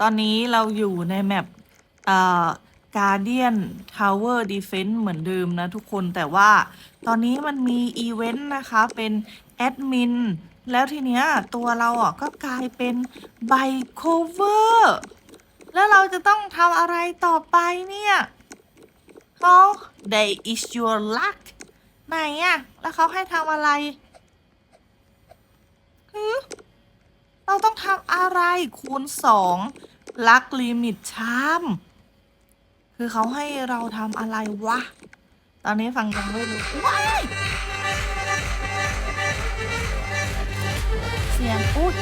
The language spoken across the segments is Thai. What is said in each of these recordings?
ตอนนี้เราอยู่ในแมปเอ่อ Guardian Tower Defense เหมือนเดิมนะทุกคนแต่ว่าตอนนี้มันมีอีเวนต์นะคะ เป็นแอดมินแล้วทีเนี้ยตัวเราอะก็กลายเป็นไบโคเวอร์แล้วเราจะต้องทำอะไรต่อไปเนี่ยเขา They is your luck ไหนอะ แล้วเขาให้ทำอะไรเราต้องทำอะไรคูณสอง ลักลิมิตชามคือเขาให้เราทำอะไรวะ ตอนนี้ฟังยังไม่รู้ว้ายเสียงอุ๊ย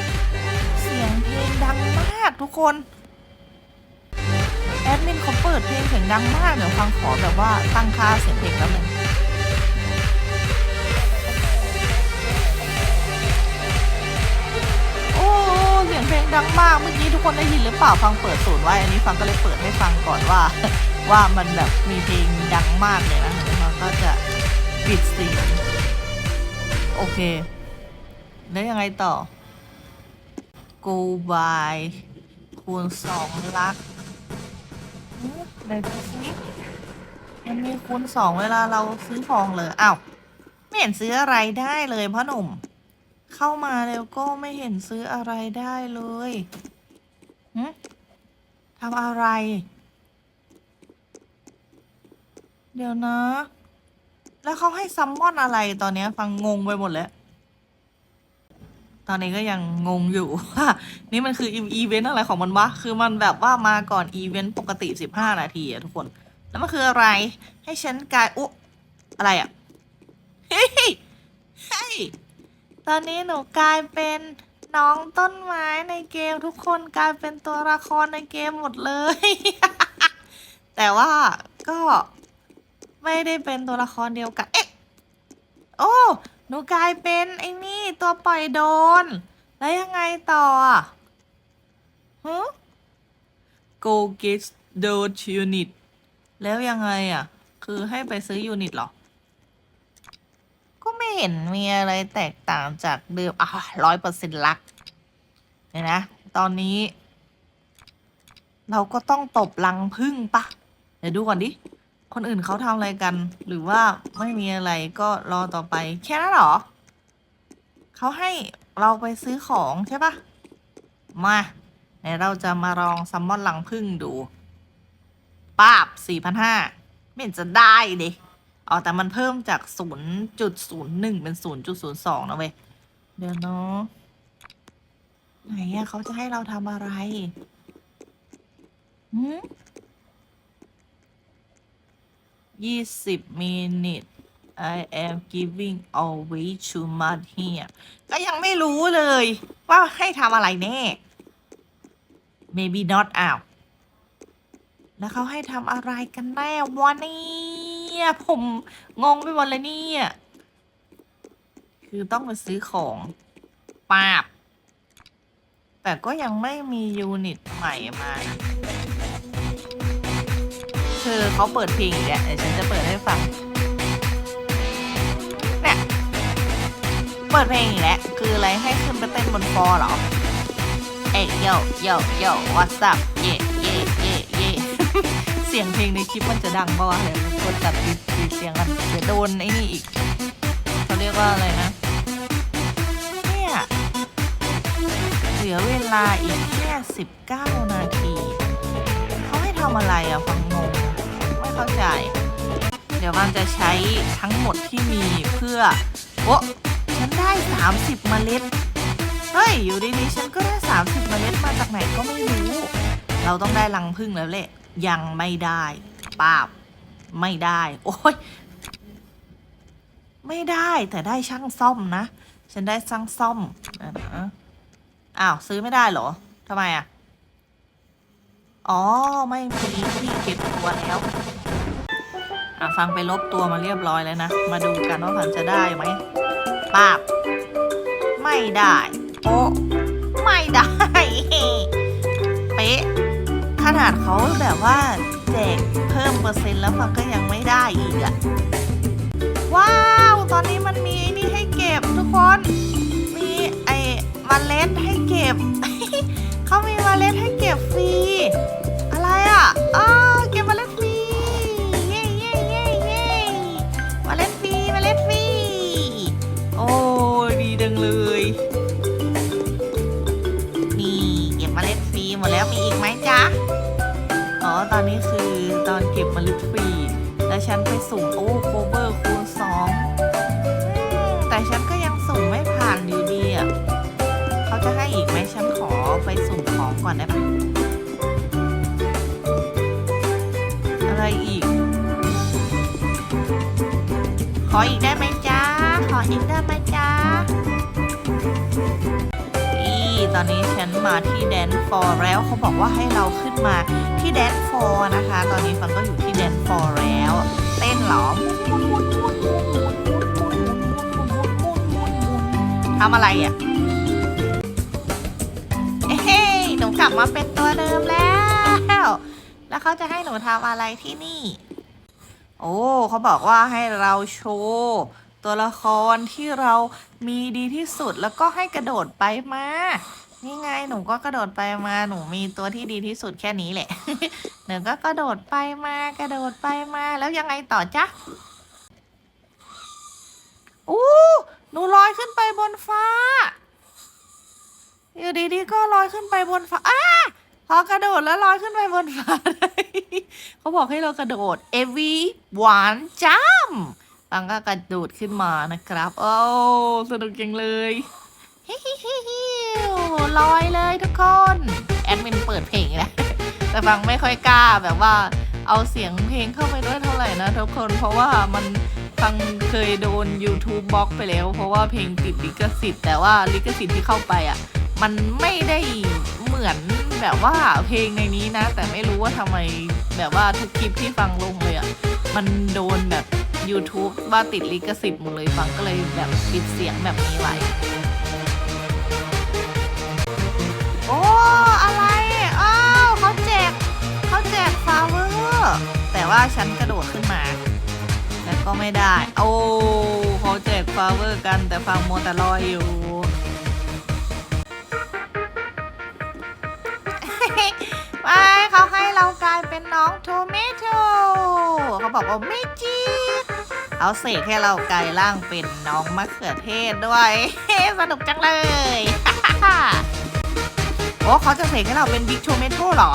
เสียงเพลงดังมากทุกคน แอดมินเขาเปิดเพลงเสียงดังมาก เดี๋ยวฟังขอแบบว่าตั้งค่าเสียงเพลงแล้วนึง เสียงเพลงดังมากเมื่อกี้ทุกคนได้ยินหรือเปล่าฟังเปิดศูนย์ไว้อันนี้ฟังก็เลยเปิดให้ฟังก่อนว่า ว่ามันแบบมีเพลงดังมากเลยนะเดี๋ยวฟังก็จะปิดเสียงโอเค แล้วยังไงต่อ go by คูณสองลักไหนดูสิมันมีคูณสองเวลาเราซื้อของเลยอ้าวไม่เห็นซื้ออะไรได้เลยพ่อหนุ่ม เข้ามาแล้วก็ไม่เห็นซื้ออะไรได้เลยทำอะไร เดี๋ยวนะ แล้วเขาให้ซัมมอนอะไรตอนนี้ฟังงงไปหมดแล้ว ตอนนี้ก็ยังงงอยู่ว่านี่มันคืออีเวนต์อะไรของมันวะ คือมันแบบว่ามาก่อนอีเวนต์ปกติ 15 นาทีอะทุกคน แล้วมันคืออะไร ให้ฉันกายอุ๊อะไรอะเฮ้ยเฮ้ย ตอนนี้หนูกลายเป็นน้องต้นไม้ในเกมทุกคนกลายเป็นตัวละครในเกมหมดเลย แต่ว่าก็ไม่ได้เป็นตัวละครเดียวกัน เอ๊ะ โอ้ หนูกลายเป็นไอ้นี่ตัวปล่อยโดน แล้วยังไงต่ออะฮึ Go get those unit แล้วยังไงอะ คือให้ไปซื้อยูนิตเหรอก็ ไม่เห็นมีอะไรแตกต่างจากเดิมอะร้อยเปอร์เซ็นต์ลักเนี่ยนะ ตอนนี้ เราก็ต้องตบลังพึ่งปะ เดี๋ยวดูก่อนดิ คนอื่นเขาทำอะไรกัน หรือว่าไม่มีอะไรก็รอต่อไป แค่นั้นหรอ เขาให้เราไปซื้อของใช่ปะมาไหนเราจะมาลองซัมมอนลังพึ่งดู ปาบสี่พันห้าไม่จะได้ดิ อ๋อ แต่มันเพิ่มจากศูนย์จุดศูนย์หนึ่งเป็นศูนย์จุดศูนย์สองนะเว้ย เดี๋ยวเนาะ ไหนอะเขาจะให้เราทำอะไรหืมยี่สิบมินิท I am giving away too much here ก็ยังไม่รู้เลย ว่าให้ทำอะไรแน่ maybe not อ้าวแล้วเขาให้ทำอะไรกันแน่วะ เนี่ย ผมงงไปหมดเลยเนี่ย คือต้องไปซื้อของปาบ แต่ก็ยังไม่มียูนิตใหม่มานะคือเขาเปิดเพลงอีกแล้วเดี๋ยวฉันจะเปิดให้ฟัง เนี่ย เปิดเพลงอีกแล้ว คืออะไรให้ขึ้นไปเต้นบนฟอร์เหรอ เอ้ยโยโยโย what's up เย่เย่เย่เย่ เสียงเพลงในคลิปมันจะดังปะวะเดี๋ยวกดจัดปิดปิดเสียงกันเดี๋ยวโดนไอ้นี่อีกเขาเรียกว่าอะไรนะเนี่ยเหลือเวลาอีกแค่19นาทีเขาให้ทำอะไรอะฟังงงไม่เข้าใจ เดี๋ยวมันจะใช้ทั้งหมดที่มีเพื่อโอ้ฉันได้ 30 เมล็ด เฮ้ย อยู่ดีๆฉันก็ได้ 30 เมล็ดมาจากไหนก็ไม่รู้ เราต้องได้รังพึ่งแล้วแหละ ยังไม่ได้ป้าบ ไม่ได้ โอ้ย ไม่ได้แต่ได้ช่างซ่อมนะ ฉันได้ช่างซ่อมนะอ้าว ซื้อไม่ได้เหรอทำไมอะ อ๋อ ไม่มีที่เก็บตัวแล้วอะฟังไปลบตัวมาเรียบร้อยแล้วนะ มาดูกันว่าฝันจะได้ไหมป้าบ ไม่ได้ โอ้ไม่ได้ นาดเขาแบบว่าแจกเพิ่มเปอร์เซ็นต์แล้วฟังก็ยังไม่ได้อีกอะว้าว ตอนนี้มันมีนี่ให้เก็บทุกคน มีไอ้มเมล็ดให้เก็บ เขามีมเมล็ดให้เก็บฟรีอะไรอะอ้าวเก็บมเมล็ดฟรีเย้เย้เย้เย้มเมล็ดฟรีมเมล็ดฟรีโอ้ดีจังเลยนี่เก็บมเมล็ดฟรีหมดแล้วมีอีกไหมจ๊ะ ตอนนี้คือตอนเก็บเมล็ดฟรีแล้วฉันไปสุ่มโอ้โคเวอร์คูณสองแต่ฉันก็ยังสุ่มไม่ผ่านอยู่ดีอะเขาจะให้อีกไหมฉันขอไปสุ่มของก่อนได้ไหมอะไรอีก ขออีกได้ไหมจ๊ะขออีกได้ไหมจ๊ะ อนนี้ฉันมาที่แดนฟอร์แล้วเขาบอกว่าให้เราขึ้นมาที่แดนฟอร์นะคะ ตอนนี้ฟังก็อยู่ที่แดนฟอร์แล้ว เต้นหรอทำอะไรอะเฮ้ยหนูกลับมาเป็นตัวเดิมแล้ว แล้วเขาจะให้หนูทำอะไรที่นี่ โอ้เขาบอกว่าให้เราโชว์ตัวละครที่เรามีดีที่สุดแล้วก็ให้กระโดดไปมา นี่ไงหนูก็กระโดดไปมาหนูมีตัวที่ดีที่สุดแค่นี้แหละ หนูก็กระโดดไปมากระโดดไปมาแล้วยังไงต่อจ๊ะอู้หนูลอยขึ้นไปบนฟ้า อยู่ดีๆก็ลอยขึ้นไปบนฟ้าอ้าพอกระโดดแล้วลอยขึ้นไปบนฟ้าได้เขาบอกให้เรากระโดด every one jump ฟังก็กระโดดขึ้นมานะครับ โอ้สนุกจังเลย ฮิฮิฮิฮิลอยเลยทุกคน แอดมินเปิดเพลงอีกแล้วแต่ฟังไม่ค่อยกล้าแบบว่าเอาเสียงเพลงเข้าไปด้วยเท่าไหร่นะทุกคนเพราะว่ามันฟังเคยโดน YouTube บล็อกไปแล้ว เพราะว่าเพลงติดลิขสิทธิ์แต่ว่าลิขสิทธิ์ที่เข้าไปอะ มันไม่ได้เหมือนแบบว่าเพลงในนี้นะ แต่ไม่รู้ว่าทำไมแบบว่าทุกคลิปที่ฟังลงเลยอะมันโดนแบบ YouTube ว่าติดลิขสิทธิ์หมดเลยฟังก็เลยแบบปิดเสียงแบบนี้ไว้ แต่ว่าฉันกระโดดขึ้นมา แต่ก็ไม่ได้ โอ้เขาแจกฟลาเวอร์กันแต่ฟังโมแต่ลอยอยู่ไม่เขาให้เรากลายเป็นน้องโทเมโตเขาบอกว่าไม่จริงเขาเสกให้เรากลายร่างเป็นน้องมะเขือเทศด้วยสนุกจังเลย โอ้เขาจะเสกให้เราเป็นบิ๊กโทเมโตเหรอ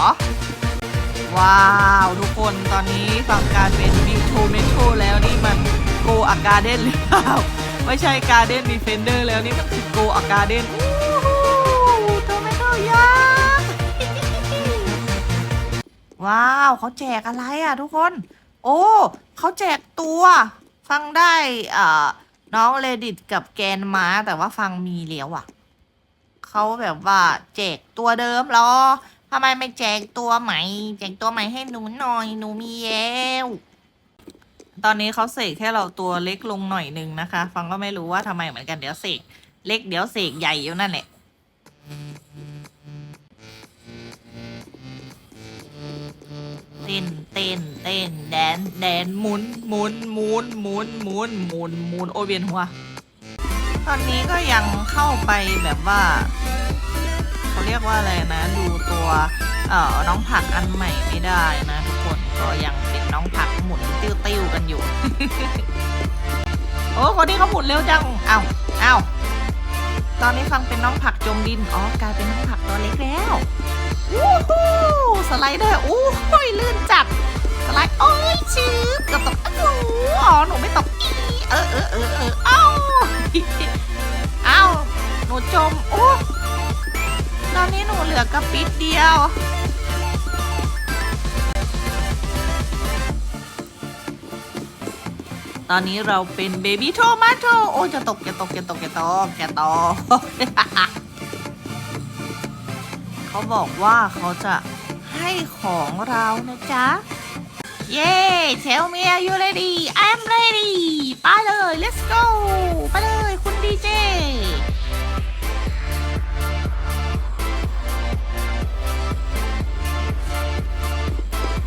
ว้าว ทุกคนตอนนี้ฝั่งการเป็นบิ๊กโทเมโตแล้วนี่มันโกอาการเด้นหรือเปล่า ไม่ใช่การเด้นดีเฟนเดอร์แล้วนี่มันคือโกอาการเด้นโทเมโตยักษ์ว้าวเขาแจกอะไรอะทุกคน โอ้เขาแจกตัวฟังได้อ่าน้องเลดิตกับแกนม้าแต่ว่าฟังมีแล้วอะเขาแบบว่าแจกตัวเดิมรอ ทำไมไม่แจกตัวใหม่ แจกตัวใหม่ให้หนูหน่อย หนูมีแล้วตอนนี้เขาเสกให้เราตัวเล็กลงหน่อยนึงนะคะ ฟังก็ไม่รู้ว่าทำไมเหมือนกันเดี๋ยวเสกเล็กเดี๋ยวเสกใหญ่อยู่นั่นแหละเต้นเต้นเต้นแดนแดนหมุนหมุนหมุนหมุนหมุนหมุนหมุนโอเวียนหัว ตอนนี้ก็ยังเข้าไปแบบว่า รียกว่าอะไรนะ ดูตัวเอ่อน้องผักอันใหม่ไม่ได้นะทุกคนก็ยังเป็นน้องผักหมุนติ้วๆกันอยู่ โอ้คนนี้เขาหมุนเร็วจังเอ้าเอ้าตอนนี้ฟังเป็นน้องผักจมดินอ๋อกลายเป็นน้องผักตัวเล็กแล้ววู้ฮู้สไลเดอร์อู้หูยลื่นจัดสไลด์โอ้ยชื้อเกือบตกอ้าวอ๋อหนูไม่ตกอีเออเออเออเออเอ้าเอ้าหนูจมโอ้ ตอนนี้หนูเหลือกระปิดเดียว ตอนนี้เราเป็นเบบี้โทมาโตโอ้จะตกจะตกจะตกจะตกจะตกเขาบอกว่าเขาจะให้ของเรานะจ๊ะ เย้ tell me are you ready I'm ready ไปเลย let's go ไปเลยคุณดีเจ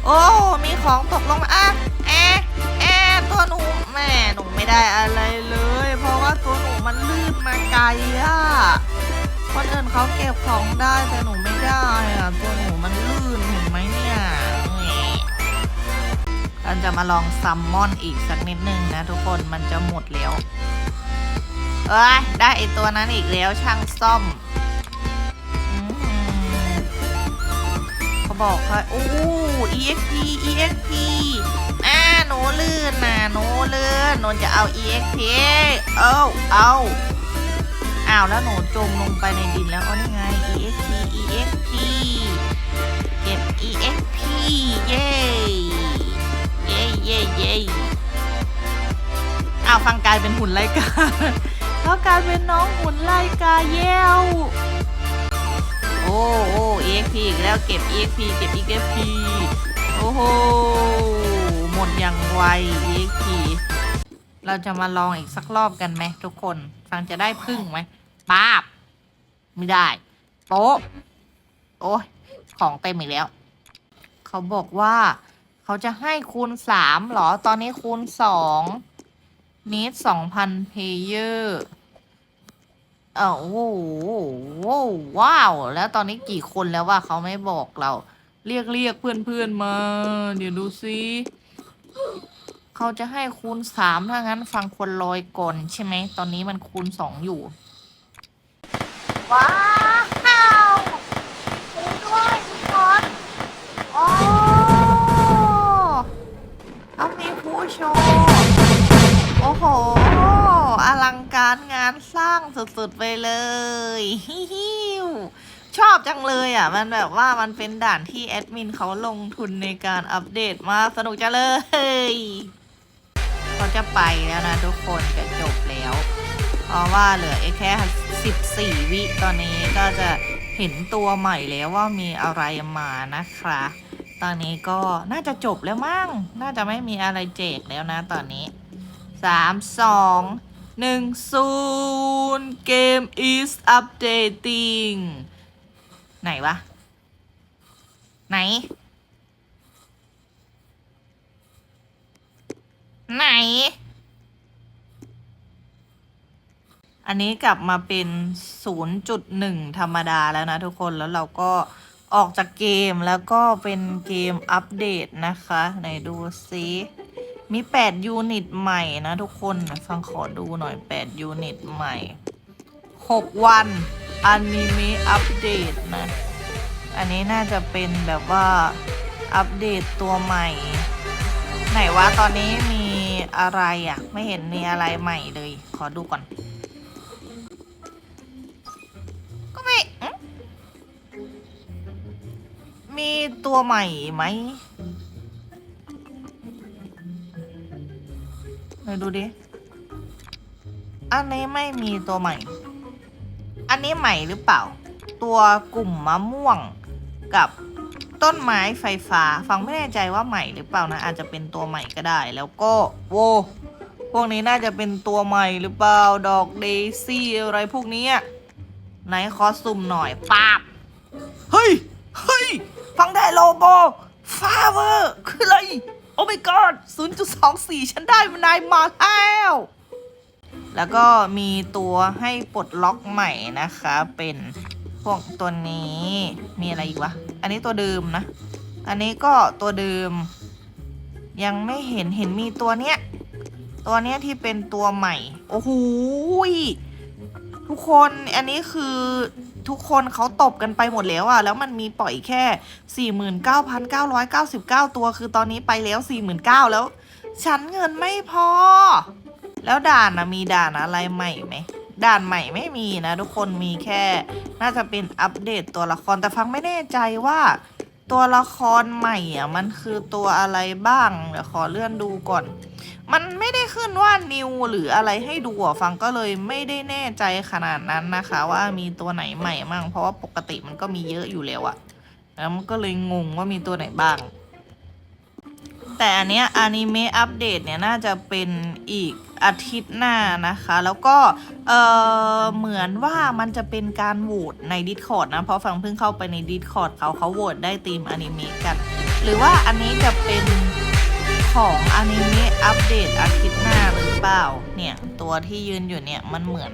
โอ้ มีของตกลงมาอะแอะแอะตัวหนูแม่หนูไม่ได้อะไรเลย เพราะว่าตัวหนูมันลื่นมาไกลอะ คนอื่นเขาเก็บของได้แต่หนูไม่ได้อะตัวหนูมันลื่นเห็นไหมเนี่ยเราจะมาลองซัมมอนอีกสักนิดนึงนะทุกคน มันจะหมดแล้ว เอ้ย ได้ไอตัวนั้นอีกแล้วช่างซ่อม บอกว่าโอ้ exp exp อ่าหนูลื่นนะหนูลื่นหนูจะเอา exp เอาเอาอ้าวแล้วหนูจมลงไปในดินแล้วอ๋อนี่ไง exp exp เก็บ exp เย้เย้เย้เย้อ้าวฟังกลายเป็นหุ่นไล่กาแล้วกลายเป็นน้องหุ่นไล่กาเย้ว อ้โอ้ exp อีกแล้วเก็บ exp เก็บ exp โอ้โห หมดอย่างไว exp เราจะมาลองอีกสักรอบกันไหมทุกคนฟังจะได้พึ่งไหมป้าบ ไม่ได้ โป๊ะ โอ้ย ของเต็มอีกแล้ว เขาบอกว่า เขาจะให้คูณสามเหรอ ตอนนี้คูณสองนิดสองพันเพเยอร์ เออโอ้โหว้าว แล้วตอนนี้กี่คนแล้วว่าเขาไม่บอกเรา เรียกเรียกเพื่อนเพื่อนมา เดี๋ยวดูซิเขาจะให้คูณสามถ้างั้นฟังคนลอยก่อนใช่ไหม ตอนนี้มันคูณสองอยู่ ว้าวานสร้างสุดๆไปเลยฮิวชอบจังเลยอะ มันแบบว่ามันเป็นด่านที่แอดมินเขาลงทุนในการอัปเดตมาสนุกจังเลยเขาจะไปแล้วนะทุกคนจะจบแล้ว เพราะว่าเหลือแค่ 14 วิตอนนี้ก็จะเห็นตัวใหม่แล้วว่ามีอะไรมานะคะตอนนี้ก็น่าจะจบแล้วมั้ง น่าจะไม่มีอะไรแจกแล้วนะตอนนี้สามสอง หนึ่งศูนย์เกม is updating ไหนวะ ไหน ไหน อันนี้กลับมาเป็น 0.1 ธรรมดาแล้วนะทุกคนแล้วเราก็ออกจากเกมแล้วก็เป็นเกมอัปเดตนะคะ ไหนดูซิ มี8ยูนิตใหม่นะทุกคนฟังขอดูหน่อย8ยูนิตใหม่6วันอนิเมะอัปเดตนะ อันนี้น่าจะเป็นแบบว่าอัปเดตตัวใหม่ ไหนวะตอนนี้มีอะไรอะ่ะ ไม่เห็นมีอะไรใหม่เลย ขอดูก่อน ก็ไม่มีตัวใหม่ไหม ไหนดูดิ อันนี้ไม่มีตัวใหม่ อันนี้ใหม่หรือเปล่า ตัวกลุ่มมะม่วงกับต้นไม้ไฟฟ้า ฟังไม่แน่ใจว่าใหม่หรือเปล่านะ อาจจะเป็นตัวใหม่ก็ได้ แล้วก็โวพวกนี้น่าจะเป็นตัวใหม่หรือเปล่า ดอกเดซี่อะไรพวกนี้ไหนขอสุ่มหน่อยปาบ เฮ้ย เฮ้ย ฟังได้โลโบฟาเวอร์ คืออะไร โอ้ my god 0.24 ฉันได้มานายมาแล้ว แล้วก็มีตัวให้ปลดล็อกใหม่นะคะ เป็นพวกตัวนี้ มีอะไรอีกวะ อันนี้ตัวเดิมนะ อันนี้ก็ตัวเดิม ยังไม่เห็นเห็นมีตัวเนี้ย ตัวเนี้ยที่เป็นตัวใหม่ โอ้โหทุกคน อันนี้คือ ทุกคนเขาตบกันไปหมดแล้วอะแล้วมันมีปล่อยแค่ 49,999 ตัวคือตอนนี้ไปแล้ว 49,000แล้ว ฉันเงินไม่พอ แล้วด่านนะมีด่านอะไรใหม่ไหมด่านใหม่ไม่มีนะ ทุกคนมีแค่ น่าจะเป็นอัปเดตตัวละครแต่ฟังไม่แน่ใจว่าตัวละครใหม่อะมันคือตัวอะไรบ้างเดี๋ยวขอเลื่อนดูก่อน มันไม่ได้ขึ้นว่านิวหรืออะไรให้ดูอะฟังก็เลยไม่ได้แน่ใจขนาดนั้นนะคะ ว่ามีตัวไหนใหม่มั่งเพราะว่าปกติมันก็มีเยอะอยู่แล้วอะแล้วมันก็เลยงงว่ามีตัวไหนบ้าง แต่อันเนี้ยอนิเมะอัปเดตเนี่ยน่าจะเป็นอีกอาทิตย์หน้านะคะ แล้วก็เออเหมือนว่ามันจะเป็นการโหวตใน Discord นะ เพราะฟังเพิ่งเข้าไปใน Discord เขาเขาโหวตได้ทีมอนิเมะกัน หรือว่าอันนี้จะเป็น ของอนิเมะอัปเดตอาทิตย์หน้าหรือเปล่า เนี่ย ตัวที่ยืนอยู่เนี่ย มันเหมือน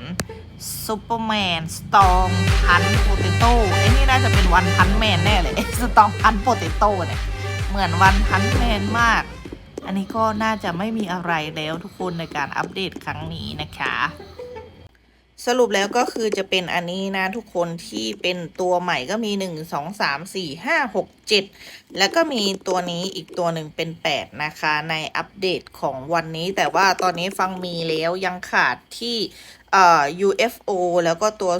ซูเปอร์แมนสตองพันโปเตโต้ไอ้นี่น่าจะเป็นวันพันแมนแน่เลยสตองพันโปเตโต้เนี่ย เหมือนวันพันแมนมาก อันนี้ก็น่าจะไม่มีอะไรแล้วทุกคนในการอัปเดตครั้งนี้นะคะ สรุปแล้วก็คือจะเป็นอันนี้นะทุกคนที่เป็นตัวใหม่ก็มี 1 2 3 4 5 6 7 แล้วก็มีตัวนี้อีกตัวหนึ่งเป็น 8 นะคะ ในอัปเดตของวันนี้ แต่ว่าตอนนี้ฟังมีแล้วยังขาดที่ เอ่อ UFO แล้วก็ตัว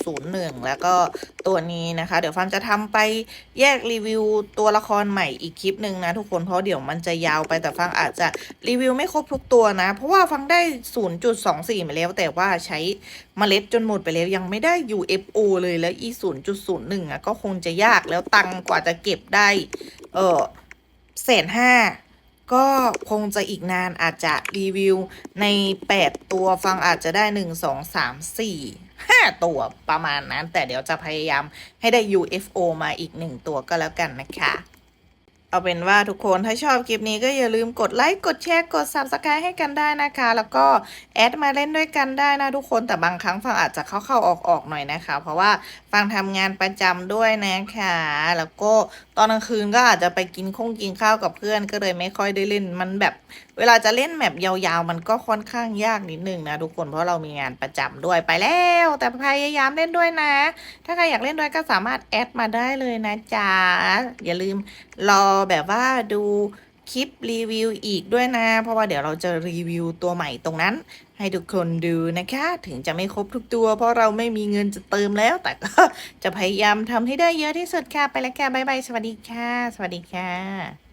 0.01 แล้วก็ตัวนี้นะคะ เดี๋ยวฟังจะทำไปแยกรีวิวตัวละครใหม่อีกคลิปหนึ่งนะทุกคนเพราะเดี๋ยวมันจะยาวไปแต่ฟังอาจจะรีวิวไม่ครบทุกตัวนะ เพราะว่าฟังได้ 0.24 มาแล้ว แต่ว่าใช้เมล็ดจนหมดไปแล้วยังไม่ได้ UFO เลยแล้วอี0.01อะก็คงจะยากแล้วตังกว่าจะเก็บได้ เออแสนห้า ก็คงจะอีกนานอาจจะรีวิวใน 8 ตัวฟังอาจจะได้ 1 2 3 4 5 ตัวประมาณนั้น แต่เดี๋ยวจะพยายามให้ได้ UFO มาอีก 1 ตัวก็แล้วกันนะคะ เอาเป็นว่าทุกคนถ้าชอบคลิปนี้ก็อย่าลืมกดไลค์กดแชร์กด Subscribe ให้กันได้นะคะ แล้วก็แอดมาเล่นด้วยกันได้นะทุกคนแต่บางครั้งฟังอาจจะเข้าๆออกๆหน่อยนะคะ เพราะว่าฟังทำงานประจำด้วยนะคะ แล้วก็ตอนกลางคืนก็อาจจะไปกินคงกินข้าวกับเพื่อนก็เลยไม่ค่อยได้เล่นมันแบบ เวลาจะเล่นแมปยาวๆ มันก็ค่อนข้างยากนิดนึงนะทุกคนเพราะเรามีงานประจำด้วยไปแล้ว แต่พยายามเล่นด้วยนะ ถ้าใครอยากเล่นด้วยก็สามารถแอดมาได้เลยนะจ๊ะอย่าลืมรอแบบว่าดูคลิปรีวิวอีกด้วยนะ เพราะว่าเดี๋ยวเราจะรีวิวตัวใหม่ตรงนั้น ให้ทุกคนดูนะคะ ถึงจะไม่ครบทุกตัว เพราะเราไม่มีเงินจะเติมแล้ว แต่ก็จะพยายามทำให้ได้เยอะที่สุดค่ะ ไปแล้วค่ะบ๊ายบายสวัสดีค่ะ สวัสดีค่ะ